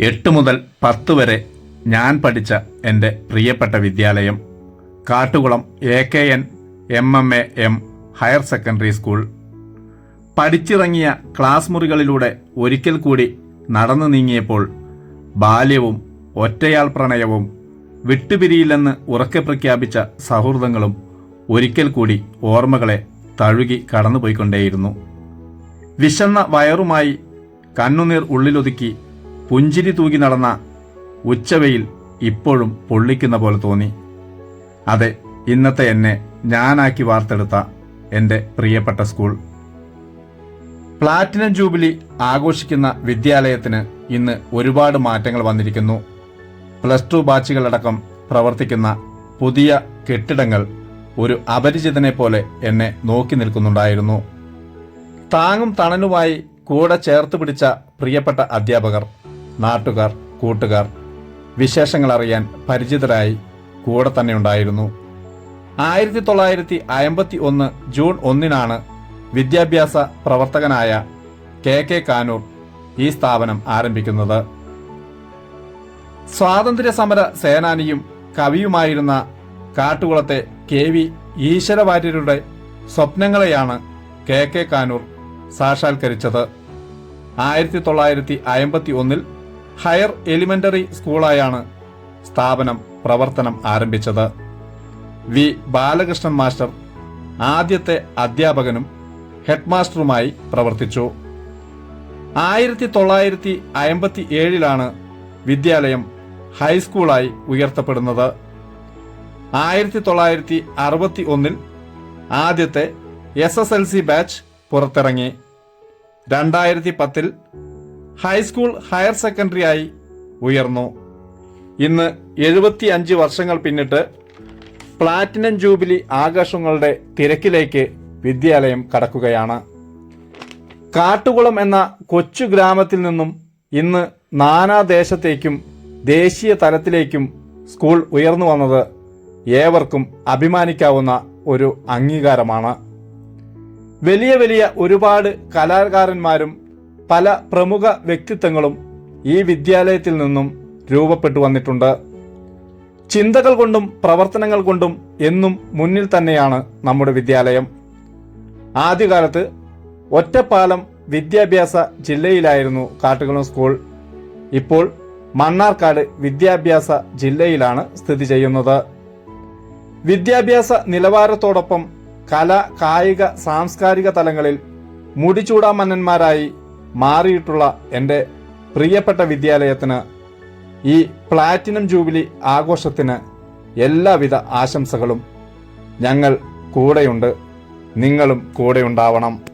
എട്ട് മുതൽ പത്ത് വരെ ഞാൻ പഠിച്ച എന്റെ പ്രിയപ്പെട്ട വിദ്യാലയം Kattukulam A K N M M A M higher secondary school. പഠിച്ചിറങ്ങിയ ക്ലാസ് മുറികളിലൂടെ ഒരിക്കൽ കൂടി നടന്നു നീങ്ങിയപ്പോൾ ബാല്യവും ഒറ്റയാൾ പ്രണയവും വിട്ടുപിരിയില്ലെന്ന് ഉറക്കെ പ്രഖ്യാപിച്ച സൗഹൃദങ്ങളും ഒരിക്കൽ കൂടി ഓർമ്മകളെ തഴുകി കടന്നുപോയിക്കൊണ്ടേയിരുന്നു. വിശന്ന വയറുമായി കണ്ണുനീർ ഉള്ളിലൊതുക്കി പുഞ്ചിരി തൂകി നടന്ന ഉച്ചവെയിൽ ഇപ്പോഴും പൊള്ളിക്കുന്ന പോലെ തോന്നി. അതെ ഇന്നത്തെ എന്നെ ഞാനാക്കി വാർത്തെടുത്ത എന്റെ പ്രിയപ്പെട്ട സ്കൂൾ. പ്ലാറ്റിനം ജൂബിലി ആഘോഷിക്കുന്ന വിദ്യാലയത്തിന് ഇന്ന് ഒരുപാട് മാറ്റങ്ങൾ വന്നിരിക്കുന്നു. പ്ലസ് ടു ബാച്ചുകളടക്കം പ്രവർത്തിക്കുന്ന പുതിയ കെട്ടിടങ്ങൾ ഒരു അപരിചിതനെ പോലെ എന്നെ നോക്കി നിൽക്കുന്നുണ്ടായിരുന്നു. താങ്ങും തണലുമായി കൂടെ ചേർത്ത് പിടിച്ച പ്രിയപ്പെട്ട അധ്യാപകർ നാട്ടുകാർ കൂട്ടുകാർ വിശേഷങ്ങൾ അറിയാൻ പരിചിതരായി കൂടെ തന്നെ ഉണ്ടായിരുന്നു. ആയിരത്തി തൊള്ളായിരത്തി അമ്പത്തി ഒന്ന് ജൂൺ ഒന്നിനാണ് വിദ്യാഭ്യാസ പ്രവർത്തകനായ കെ കെ കാനൂർ ഈ സ്ഥാപനം ആരംഭിക്കുന്നത്. സ്വാതന്ത്ര്യ സമര സേനാനിയും കവിയുമായിരുന്ന കാട്ടുകുളത്തെ കെ വി ഈശ്വരവാര്യരുടെ സ്വപ്നങ്ങളെയാണ് കെ കെ കാനൂർ സാക്ഷാത്കരിച്ചത്. ആയിരത്തി തൊള്ളായിരത്തി അമ്പത്തി ഒന്നിൽ ഹയർ എലിമെന്ററി സ്കൂളായാണ് സ്ഥാപനം പ്രവർത്തനം ആരംഭിച്ചത്. വി. ബാലകൃഷ്ണൻ മാസ്റ്റർ ആദ്യത്തെ അധ്യാപകനും ഹെഡ്മാസ്റ്ററുമായി പ്രവർത്തിച്ചു. ആയിരത്തി തൊള്ളായിരത്തി അമ്പത്തി ഏഴിലാണ് വിദ്യാലയം ഹൈസ്കൂളായി ഉയർത്തപ്പെടുന്നത്. ആയിരത്തി തൊള്ളായിരത്തി അറുപത്തി ഒന്നിൽ ആദ്യത്തെ S S L C batch പുറത്തിറങ്ങി. രണ്ടായിരത്തി പത്തിൽ ഹൈസ്കൂൾ ഹയർ സെക്കൻഡറി ആയി ഉയർന്നു. ഇന്ന് എഴുപത്തി അഞ്ച് വർഷങ്ങൾ പിന്നിട്ട് പ്ലാറ്റിനം ജൂബിലി ആഘോഷങ്ങളുടെ തിരക്കിലേക്ക് വിദ്യാലയം കടക്കുകയാണ്. കാട്ടുകുളം എന്ന കൊച്ചു ഗ്രാമത്തിൽ നിന്നും ഇന്ന് നാനാദേശത്തേക്കും ദേശീയ തലത്തിലേക്കും സ്കൂൾ ഉയർന്നു വന്നത് ഏവർക്കും അഭിമാനിക്കാവുന്ന ഒരു അംഗീകാരമാണ്. വലിയ വലിയ ഒരുപാട് കലാകാരന്മാരും പല പ്രമുഖ വ്യക്തിത്വങ്ങളും ഈ വിദ്യാലയത്തിൽ നിന്നും രൂപപ്പെട്ടു വന്നിട്ടുണ്ട്. ചിന്തകൾ കൊണ്ടും പ്രവർത്തനങ്ങൾ കൊണ്ടും എന്നും മുന്നിൽ തന്നെയാണ് നമ്മുടെ വിദ്യാലയം. ആദ്യകാലത്ത് ഒറ്റപ്പാലം വിദ്യാഭ്യാസ ജില്ലയിലായിരുന്നു കാട്ടുകുളം സ്കൂൾ. ഇപ്പോൾ മണ്ണാർക്കാട് വിദ്യാഭ്യാസ ജില്ലയിലാണ് സ്ഥിതി ചെയ്യുന്നത്. വിദ്യാഭ്യാസ നിലവാരത്തോടൊപ്പം കല കായിക സാംസ്കാരിക തലങ്ങളിൽ മുടിചൂടാമന്നന്മാരായി മാറിയിട്ടുള്ള എന്റെ പ്രിയപ്പെട്ട വിദ്യാലയത്തിന് ഈ പ്ലാറ്റിനം ജൂബിലി ആഘോഷത്തിന് എല്ലാവിധ ആശംസകളും ഞങ്ങൾ കൂടെയുണ്ട് നിങ്ങളും കൂടെയുണ്ടാവണം.